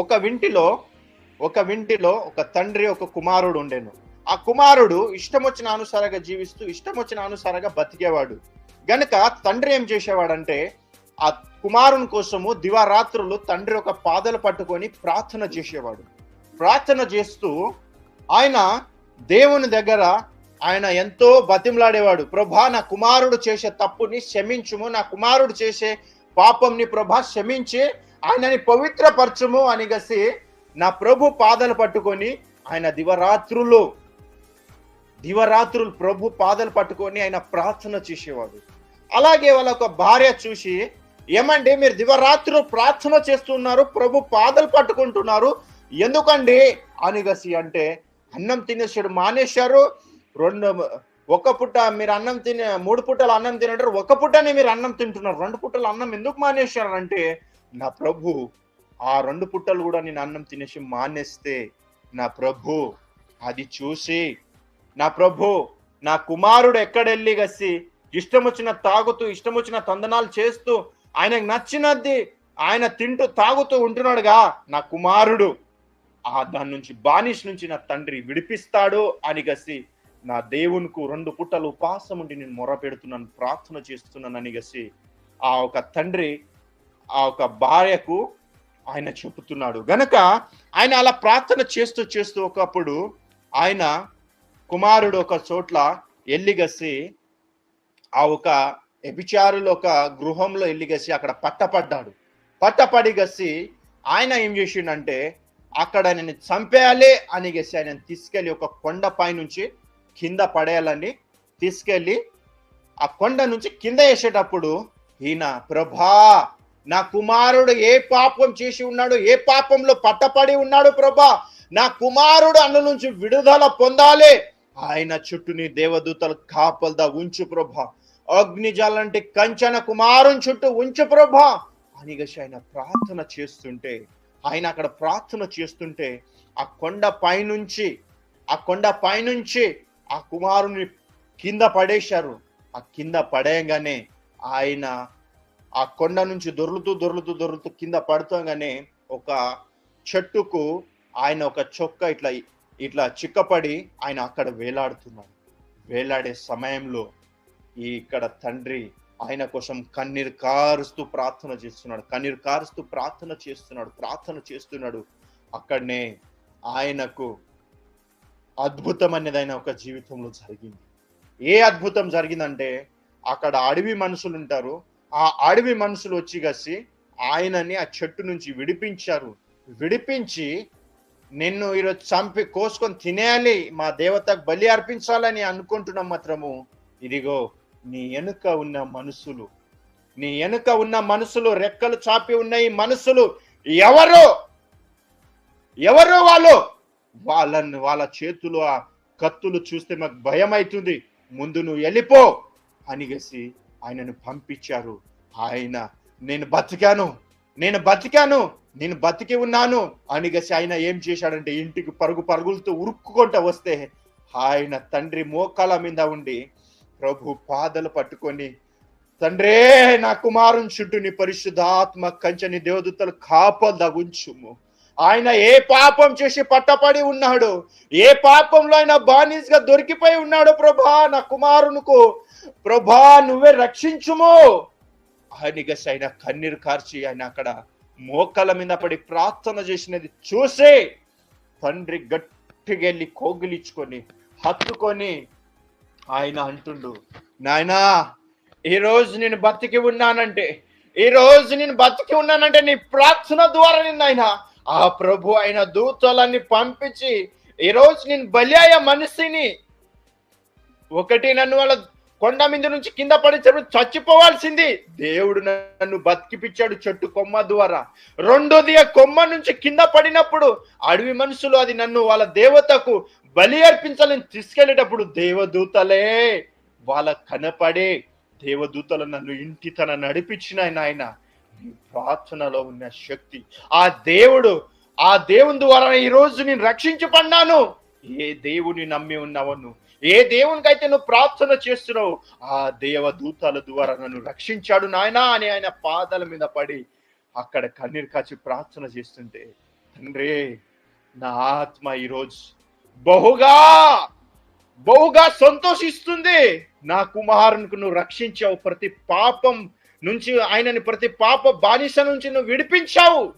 ఒక వింటిలో ఒక వింటిలో ఒక తండ్రి ఒక కుమారుడు ఉండేను. ఆ కుమారుడు ఇష్టం వచ్చిన అనుసారంగా జీవిస్తూ ఇష్టం వచ్చిన అనుసారంగా బతికేవాడు. గనుక తండ్రి ఏం చేసేవాడంటే ఆ కుమారుని కోసము దివారాత్రులు తండ్రి ఒక పాదలు పట్టుకొని ప్రార్థన చేసేవాడు. ప్రార్థన చేస్తూ ఆయన దేవుని దగ్గర ఆయన ఎంతో బతిమలాడేవాడు. ప్రభా నా కుమారుడు చేసే తప్పుని క్షమించుము. నా కుమారుడు చేసే పాపంని ప్రభా క్షమించి ఆయనని పవిత్రపరచుము అని గసి నా ప్రభు పాదలు పట్టుకొని ఆయన దివరాత్రులు దివరాత్రులు ప్రభు పాదలు పట్టుకొని ఆయన ప్రార్థన చేసేవాడు. అలాగే వాళ్ళ ఒక భార్య చూసి ఏమండి మీరు దివరాత్రులు ప్రార్థన చేస్తున్నారు ప్రభు పాదలు పట్టుకుంటున్నారు ఎందుకండి? అనిగసి అంటే అన్నం తినేసాడు మానేశారు రెండు ఒక పుట్ట మీరు అన్నం తినే మూడు పుట్టలు అన్నం తినంటారు ఒక పుట్టనే మీరు అన్నం తింటున్నారు రెండు పుట్టలు అన్నం ఎందుకు మానేశారు అంటే నా ప్రభు ఆ రెండు పుట్టలు కూడా నేను అన్నం తినేసి మానేస్తే నా ప్రభు అది చూసి నా ప్రభు నా కుమారుడు ఎక్కడెళ్ళి గసి ఇష్టం వచ్చిన తాగుతూ ఇష్టం వచ్చిన తందనాలు చేస్తూ ఆయనకు నచ్చినది ఆయన తింటూ తాగుతూ ఉంటున్నాడుగా నా కుమారుడు. ఆ దాని నుంచి బానిష్ నుంచి నా తండ్రి విడిపిస్తాడు అని గసి నా దేవునికి రెండు పుట్టలు ఉపాసం ఉండి నేను మొర పెడుతున్నాను ప్రార్థన చేస్తున్నాను అని గసి ఆ ఒక తండ్రి ఆ ఒక భార్యకు ఆయన చెబుతున్నాడు గనక ఆయన అలా ప్రార్థన చేస్తూ చేస్తూ ఒకప్పుడు ఆయన కుమారుడు ఒక చోట్ల ఎల్లిగసి ఆ ఒక ఎబిచారులు ఒక గృహంలో ఎల్లిగసి అక్కడ పట్టపడ్డాడు. పట్టపడి గసి ఆయన ఏం చేసిండంటే అక్కడ నేను చంపేయాలి అని గసి ఆయన తీసుకెళ్ళి ఒక కొండపై నుంచి కింద పడేయాలని తీసుకెళ్ళి ఆ కొండ నుంచి కింద వేసేటప్పుడు ఈయన ప్రభా నా కుమారుడు ఏ పాపం చేసి ఉన్నాడు ఏ పాపంలో పట్టపడి ఉన్నాడు ప్రభా నా కుమారుడు అన్న నుంచి విడుదల పొందాలి. ఆయన చుట్టూని దేవదూతలు కాపల్దా ఉంచు ప్రభా. అగ్నిజాలంటే కంచన కుమారుని చుట్టూ ఉంచు ప్రభా. అని గసి ఆయన ప్రార్థన చేస్తుంటే ఆయన అక్కడ ప్రార్థన చేస్తుంటే ఆ కొండ పైనుంచి ఆ కొండ పైనుంచి ఆ కుమారుని కింద పడేశారు. ఆ కింద పడేయగానే ఆయన ఆ కొండ నుంచి దొర్లుతూ దొర్లుతూ దొర్లుతూ కింద పడుతుంగానే ఒక చెట్టుకు ఆయన ఒక చొక్క ఇట్లా ఇట్లా చిక్కపడి ఆయన అక్కడ వేలాడుతున్నాడు. వేలాడే సమయంలో ఈ ఇక్కడ తండ్రి ఆయన కోసం కన్నీరు కారుస్తూ ప్రార్థన చేస్తున్నాడు. కన్నీరు కారుస్తూ ప్రార్థన చేస్తున్నాడు. ప్రార్థన చేస్తున్నాడు. అక్కడనే ఆయనకు అద్భుతం అనేది ఆయన ఒక జీవితంలో జరిగింది. ఏ అద్భుతం జరిగిందంటే అక్కడ అడవి మనుషులు ఉంటారు ఆ అడవి మనుషులు వచ్చి గసి ఆయనని ఆ చెట్టు నుంచి విడిపించారు. విడిపించి నిన్ను ఈరోజు చంపి కోసుకొని తినేయాలి మా దేవతకు బలి అర్పించాలని అనుకుంటున్నాం మాత్రము. ఇదిగో నీ వెనుక ఉన్న మనుషులు నీ వెనుక ఉన్న మనుషులు రెక్కలు చాపి ఉన్న ఈ మనుషులు ఎవరు? ఎవరు వాళ్ళు? వాళ్ళని వాళ్ళ చేతులు ఆ కత్తులు చూస్తే మాకు భయం అవుతుంది ముందు నువ్వు వెళ్ళిపో అనిగేసి ఆయనను పంపించారు. ఆయన నేను బతికాను నేను బతికాను నేను బతికి ఉన్నాను అనిగసి ఆయన ఏం చేశాడంటే ఇంటికి పరుగు పరుగులతో ఉరుక్కుంటూ వస్తే ఆయన తండ్రి మోకాల మీద ఉండి ప్రభు పాదలు పట్టుకొని తండ్రే నా కుమారుని చుట్టూ నీ పరిశుద్ధాత్మ కంచని దేవదూతలు కాపలు దగుంచుము ఆయన ఏ పాపం చేసి పట్టపడి ఉన్నాడు? ఏ పాపంలో ఆయన బానిసగా దొరికిపోయి ఉన్నాడు ప్రభా నా కుమారునుకు? ప్రభా నువ్వే రక్షించుము. ఆయనగా ఆయన కన్నీరు కార్చి ఆయన అక్కడ మోకల మీద పడి ప్రార్థన చేసినది చూసే తండ్రి గట్టిగా వెళ్ళి కోగిలిచ్చుకొని హత్తుకొని ఆయన అంటుండు నాయనా ఈ రోజు నేను బతికి ఉన్నానంటే ఈ రోజు నేను బతికి ఉన్నానంటే నీ ప్రార్థన ద్వారా నిన్న ఆయన ఆ ప్రభు ఆయన దూతలన్నీ పంపించి ఈరోజు నేను బలియాయ మనిషిని ఒకటి నన్ను వాళ్ళ కొండ మీద నుంచి కింద పడేటప్పుడు చచ్చిపోవాల్సింది. దేవుడు నన్ను బతికిపించాడు చెట్టు కొమ్మ ద్వారా. రెండోది ఆ కొమ్మ నుంచి కింద పడినప్పుడు అడవి మనుషులు అది నన్ను వాళ్ళ దేవతకు బలి అర్పించాలని తీసుకెళ్ళేటప్పుడు దేవదూతలే వాళ్ళ కనపడే దేవదూతలు నన్ను ఇంటి తన నడిపించిన ఆయన ప్రార్థనలో ఉన్న శక్తి. ఆ దేవుడు ఆ దేవుని ద్వారా ఈ రోజు నేను రక్షించబడ్డాను. ఏ దేవుని నమ్మి ఉన్నావను ఏ దేవునికైతే నువ్వు ప్రార్థన చేస్తున్నావు? ఆ దేవదూతల ద్వారా నన్ను రక్షించాడు నాయనా అని ఆయన పాదాల మీద పడి అక్కడ కన్నీరు కాచి ప్రార్థన చేస్తుంటే తండ్రి నా ఆత్మ ఈరోజు బహుగా బహుగా సంతోషిస్తుంది. నా కుమారునికి నువ్వు రక్షించావు. ప్రతి పాపం నుంచి ఆయనని ప్రతి పాప బానిస నుంచి నువ్వు విడిపించావు.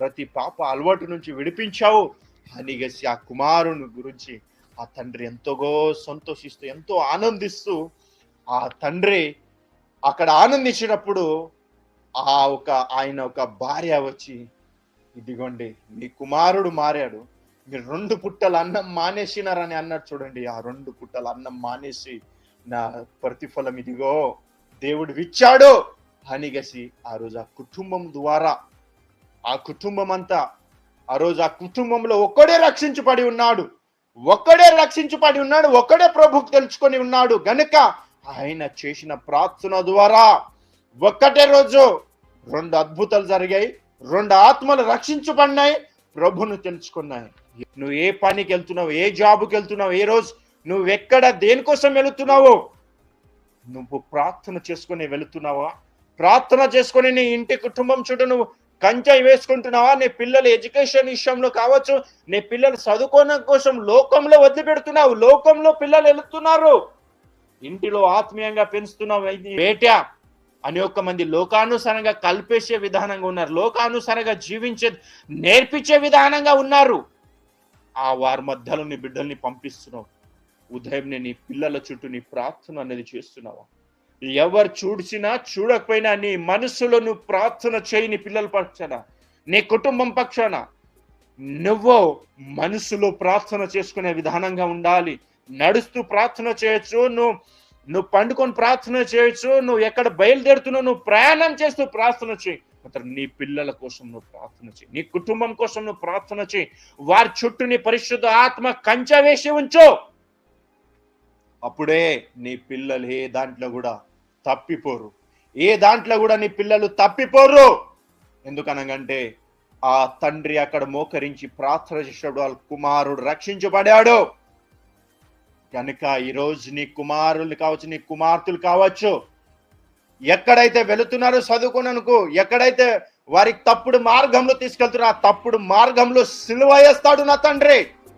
ప్రతి పాప అలవాటు నుంచి విడిపించావు. అని గసి ఆ కుమారుని గురించి ఆ తండ్రి ఎంతగో సంతోషిస్తూ ఎంతో ఆనందిస్తూ ఆ తండ్రి అక్కడ ఆనందించినప్పుడు ఆ ఒక ఆయన ఒక భార్య వచ్చి ఇదిగోండి మీ కుమారుడు మారాడు. మీరు రెండు పుట్టలు అన్నం మానేసినారని అన్నారు చూడండి. ఆ రెండు పుట్టలు అన్నం మానేసి నా ప్రతిఫలం ఇదిగో దేవుడు ఇచ్చాడు. అనిగసి ఆ రోజు ఆ కుటుంబం ద్వారా ఆ కుటుంబం అంతా ఆ రోజు ఆ కుటుంబంలో ఒక్కడే రక్షించబడి ఉన్నాడు. ఒక్కడే రక్షించబడి ఉన్నాడు ఒక్కడే ప్రభుకు తెలుసుకొని ఉన్నాడు. గనుక ఆయన చేసిన ప్రార్థన ద్వారా ఒక్కటే రోజు రెండు అద్భుతాలు జరిగాయి రెండు ఆత్మలు రక్షించబడినాయి ప్రభును తెలుసుకున్నాయి. నువ్వు ఏ పనికి వెళ్తున్నావు ఏ జాబుకి వెళ్తున్నావు ఏ రోజు నువ్వు ఎక్కడ దేనికోసం వెళుతున్నావు నువ్వు ప్రార్థన చేసుకుని వెళుతున్నావా? ప్రార్థన చేసుకొని నీ ఇంటి కుటుంబం చుట్టూ నువ్వు కంచె వేసుకుంటున్నావా? నీ పిల్లల ఎడ్యుకేషన్ విషయంలో కావచ్చు నీ పిల్లలు చదువుకోవడం కోసం లోకంలో వదిలిపెడుతున్నావు లోకంలో పిల్లలు వెళుతున్నారు. ఇంటిలో ఆత్మీయంగా పెంచుతున్నావు వేట అని ఒక మంది లోకానుసారంగా కల్పేసే విధానంగా ఉన్నారు లోకానుసారంగా జీవించే నేర్పించే విధానంగా ఉన్నారు. ఆ వారి మధ్యలో నీ బిడ్డల్ని పంపిస్తున్నావు. ఉదయం నీ పిల్లల చుట్టూ నీ ప్రార్థన అనేది చేస్తున్నావా? ఎవరు చూడ్చినా చూడకపోయినా నీ మనసులో నువ్వు ప్రార్థన చేయని పిల్లల పక్షాన నీ కుటుంబం పక్షాన నువ్వు మనసులో ప్రార్థన చేసుకునే విధానంగా ఉండాలి. నడుస్తూ ప్రార్థన చేయొచ్చు నువ్వు నువ్వు పండుకొని ప్రార్థన చేయొచ్చు నువ్వు ఎక్కడ బయలుదేరుతున్నావు నువ్వు ప్రయాణం చేస్తూ ప్రార్థన చేయి. మాత్రం నీ పిల్లల కోసం నువ్వు ప్రార్థన చేయి. నీ కుటుంబం కోసం నువ్వు ప్రార్థన చేయి. వారి చుట్టూ నీ పరిశుద్ధ ఆత్మ కంచె వేసి ఉంచు. అప్పుడే నీ పిల్లలు ఏ దాంట్లో కూడా తప్పిపోరు. ఏ దాంట్లో కూడా నీ పిల్లలు తప్పిపోరు. ఎందుకనగంటే ఆ తండ్రి అక్కడ మోకరించి ప్రార్థన చేసినప్పుడు వాళ్ళ కుమారుడు రక్షించబడాడు. కనుక ఈరోజు నీ కుమారులు కావచ్చు నీ కుమార్తెలు కావచ్చు ఎక్కడైతే వెళుతున్నారో చదువుకున్ననుకో ఎక్కడైతే వారికి తప్పుడు మార్గంలో తీసుకెళ్తున్నా ఆ తప్పుడు మార్గంలో సిలువ వేస్తాడు నా తండ్రి.